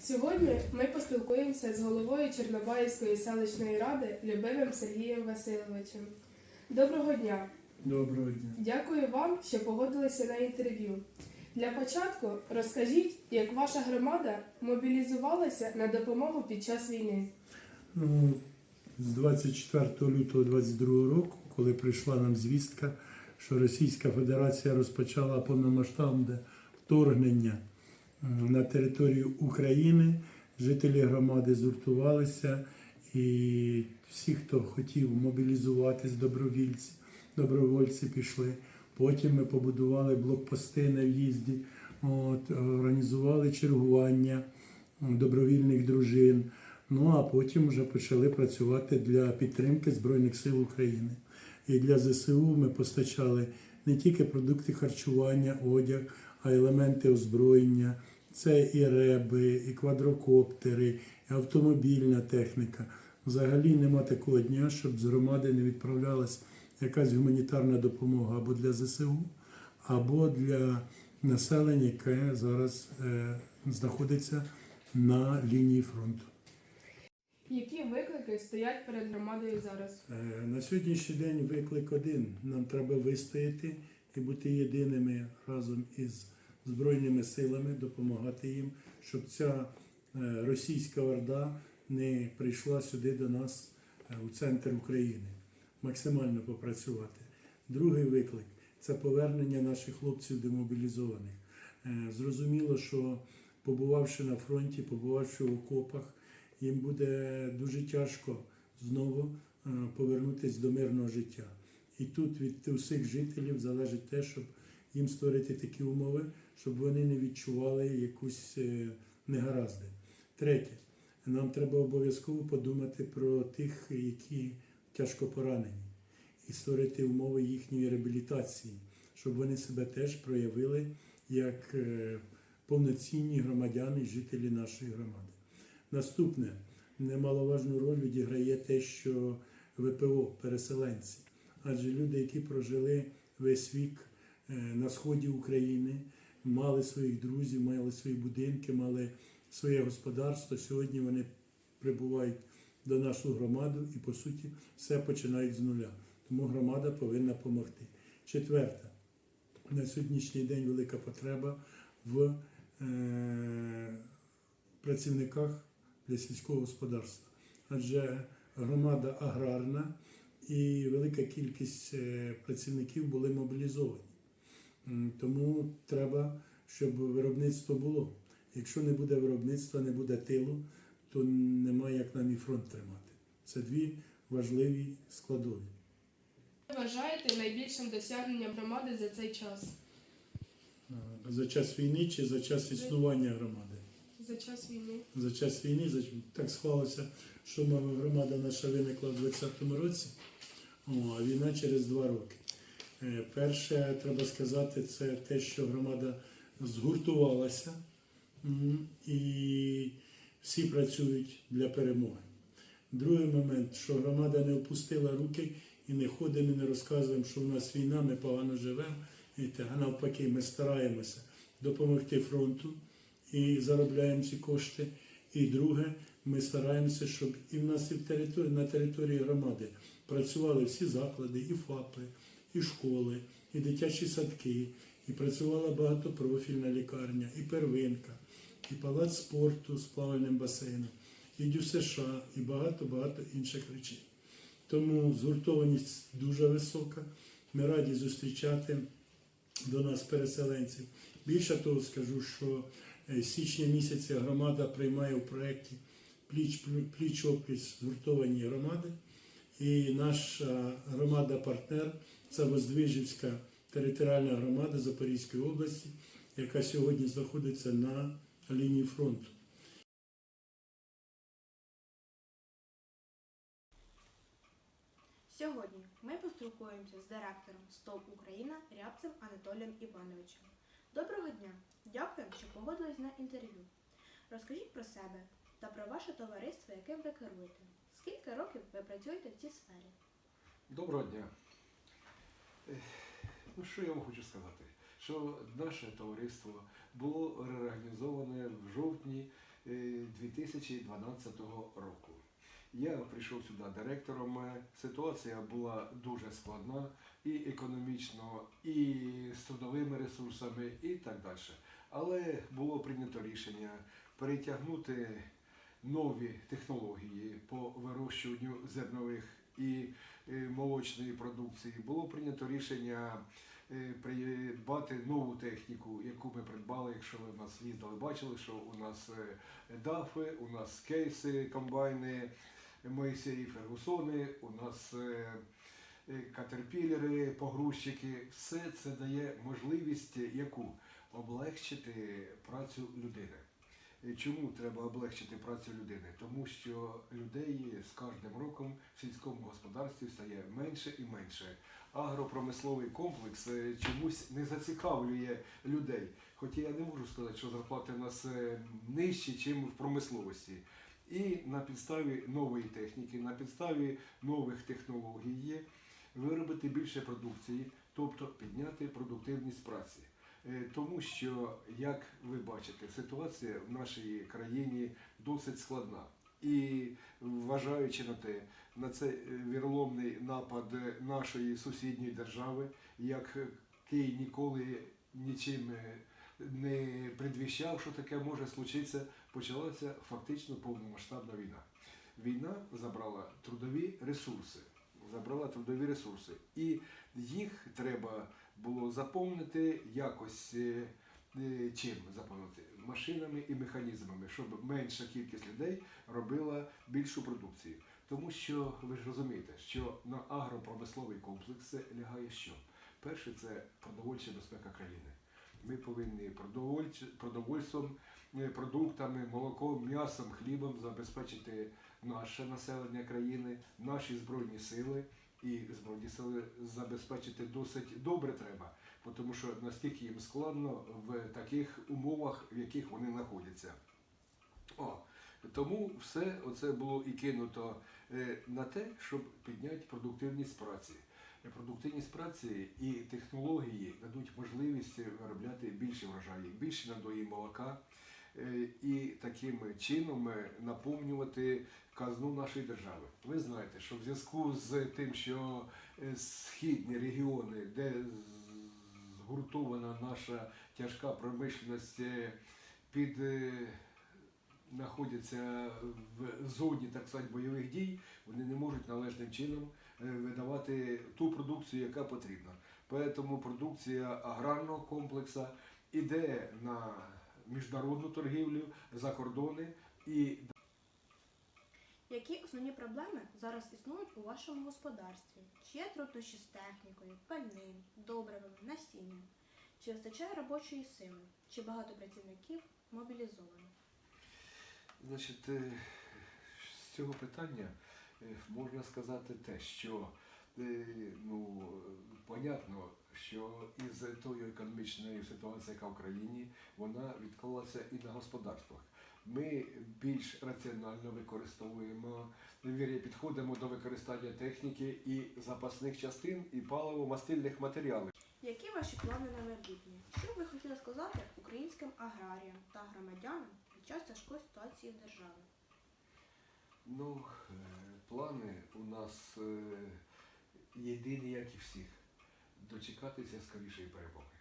Сьогодні ми поспілкуємося з головою Чорнобаївської селищної ради Любимим Сергієм Васильовичем. Доброго дня! Доброго дня. Дякую вам, що погодилися на інтерв'ю. Для початку розкажіть, як ваша громада мобілізувалася на допомогу під час війни. Ну, з 24 лютого 22 року, коли прийшла нам звістка, що Російська Федерація розпочала повномасштабне вторгнення на територію України, жителі громади згуртувалися і всі, хто хотів мобілізуватись, добровільці, добровольці пішли. Потім ми побудували блокпости на в'їзді, от, організували чергування добровільних дружин. Ну а потім вже почали працювати для підтримки Збройних сил України. І для ЗСУ ми постачали не тільки продукти харчування, одяг, а елементи озброєння. Це і реби, і квадрокоптери, і автомобільна техніка. Взагалі нема такого дня, щоб з громади не відправлялась якась гуманітарна допомога або для ЗСУ, або для населення, яке зараз е, знаходиться на лінії фронту. Які виклики стоять перед громадою зараз? Е, На сьогоднішній день виклик один. Нам треба вистояти і бути єдиними разом із Збройними силами, допомагати їм, щоб ця е, російська орда не прийшла сюди до нас е, у центр України. Максимально попрацювати. Другий виклик це повернення наших хлопців демобілізованих. Е, Зрозуміло, що побувавши на фронті, побувавши в окопах, їм буде дуже тяжко знову повернутися до мирного життя. І тут від усіх жителів залежить те, щоб їм створити такі умови, щоб вони не відчували якусь е, негаразди. Третє, нам треба обов'язково подумати про тих, які тяжко поранені, і створити умови їхньої реабілітації, щоб вони себе теж проявили як е, повноцінні громадяни жителі нашої громади. Наступне немаловажну роль відіграє те, що ВПО переселенці, адже люди, які прожили весь вік е, на сході України, мали своїх друзів, мали свої будинки, мали своє господарство. Сьогодні вони прибувають до нашу громаду і, по суті, все починають з нуля. Тому громада повинна допомогти. Четверте, на сьогоднішній день велика потреба в е, працівниках для сільського господарства. Адже громада аграрна і велика кількість е, працівників були мобілізовані. Тому треба, щоб виробництво було. Якщо не буде виробництва, не буде тилу, то немає як нам і фронт тримати. Це дві важливі складові. Що вважаєте найбільшим досягненням громади за цей час? Е, За час війни чи за час існування громади? За час війни? За час війни так склалося, що громада наша виникла в 20-му році, а війна через два роки. Е, Перше, треба сказати, це те, що громада згуртувалася і всі працюють для перемоги. Другий момент, що громада не опустила руки і не ходимо, і не розказуємо, що в нас війна, ми погано живемо, а навпаки, ми стараємося допомогти фронту і заробляємо ці кошти. І друге, ми стараємося, щоб і в нас і в території, на території громади працювали всі заклади, і ФАПи, і школи, і дитячі садки, і працювала багатопрофільна лікарня, і первинка, і палац спорту з плавальним басейном, і ДЮСШ, і багато-багато інших речей. Тому згуртованість дуже висока. Ми раді зустрічати до нас переселенців. Більше того, скажу, що е, січня місяця громада приймає в проєкті пліч пліч опліч згуртовані громади. І наша громада-партнер це Воздвижівська територіальна громада Запорізької області, яка сьогодні знаходиться на лінії фронту. Сьогодні ми поспілкуємося з директором СТОП Україна Рябцем Анатолієм Івановичем. Доброго дня! Дякуємо, що погодились на інтерв'ю. Розкажіть про себе та про ваше товариство, яким ви керуєте. Скільки років ви працюєте в цій сфері? Доброго дня. Ну, що я вам хочу сказати? Що наше товариство було реорганізоване в жовтні е, 2012 року. Я прийшов сюди директором. Е, Ситуація була дуже складна і економічно, і з трудовими ресурсами, і так далі. Але було прийнято рішення перетягнути нові технології по вирощуванню зернових і е, молочної продукції. Було прийнято рішення е, придбати нову техніку, яку ми придбали. Якщо ви в нас їздили, бачили, що у нас е, дафи, у нас кейси, комбайни, Моїсеї Фергусони, у нас катерпілери, погрузчики. Все це дає можливість яку облегчити працю людини. Чому треба облегчити працю людини? Тому що людей з кожним роком в сільському господарстві стає менше і менше. Агропромисловий комплекс е, чомусь не зацікавлює людей. Хоча я не можу сказати, що зарплати в нас е, нижчі, ніж в промисловості. І на підставі нової техніки, на підставі нових технологій виробити більше продукції, тобто підняти продуктивність праці. Е, Тому що, як ви бачите, ситуація в нашій країні досить складна. І вважаючи на те, на цей е, віроломний напад нашої сусідньої держави, як Київ ніколи нічим е, не предвіщав, що таке може случитися, почалася фактично повномасштабна війна. Війна забрала трудові ресурси, забрала трудові ресурси, і їх треба було заповнити якось е, е, чим заповнити машинами і механізмами, щоб менша кількість людей робила більшу продукцію. Тому що ви ж розумієте, що на агропромисловий комплекс лягає що? Перше це продовольча безпека країни. Ми повинні продовольством, е, продуктами, молоком, м'ясом, хлібом забезпечити наше населення країни, наші збройні сили. І збройні сили забезпечити досить добре треба, тому що наскільки їм складно в таких умовах, в яких вони знаходяться. О, тому все оце було і кинуто е, на те, щоб підняти продуктивність праці. Е, Продуктивність праці і технології дадуть можливість виробляти більше врожаїв, більше надої молока е, і таким чином наповнювати казну нашої держави. Ви знаєте, що в зв'язку з тим, що е, східні регіони, де згуртована наша тяжка промишленість е, під е, знаходяться в зоні так сказати, бойових дій, вони не можуть належним чином видавати ту продукцію, яка потрібна. Тому продукція аграрного комплексу іде на міжнародну торгівлю за кордони і Які основні проблеми зараз існують у вашому господарстві? Чи є труднощі з технікою, пальним, добривами, насінням? Чи вистачає робочої сили? Чи багато працівників мобілізовано? Значить, е, з цього питання е, можна сказати те, що е, ну, понятно, що із тою економічною ситуацією, яка в країні, вона відклалася і на господарствах. Ми більш раціонально використовуємо, підходимо до використання техніки і запасних частин, і паливо-мастильних матеріалів. Які ваші плани на майбутнє? Що б ви хотіли сказати українським аграріям та громадянам під час тяжкої ситуації в державі? Ну, плани у нас е, єдині, як і всіх, дочекатися скорішої перемоги.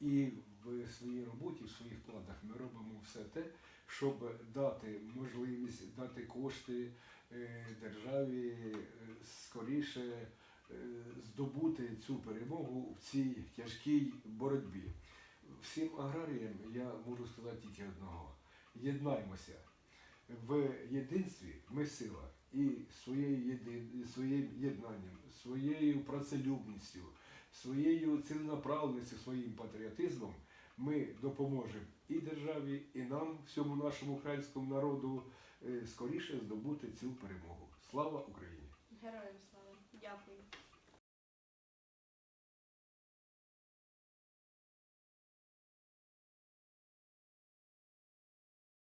І в своїй роботі, в своїх планах ми робимо все те, щоб дати можливість, дати кошти е, державі е, скоріше е, здобути цю перемогу в цій тяжкій боротьбі. Всім аграріям я можу сказати тільки одного: єднаймося. В єдинстві ми сила. І своєю єди- своїм єднанням, своєю працелюбністю, своєю ціленаправленістю, своїм патріотизмом ми допоможемо і державі, і нам, всьому нашому українському народу, е, скоріше здобути цю перемогу. Слава Україні! Героям слава! Дякую!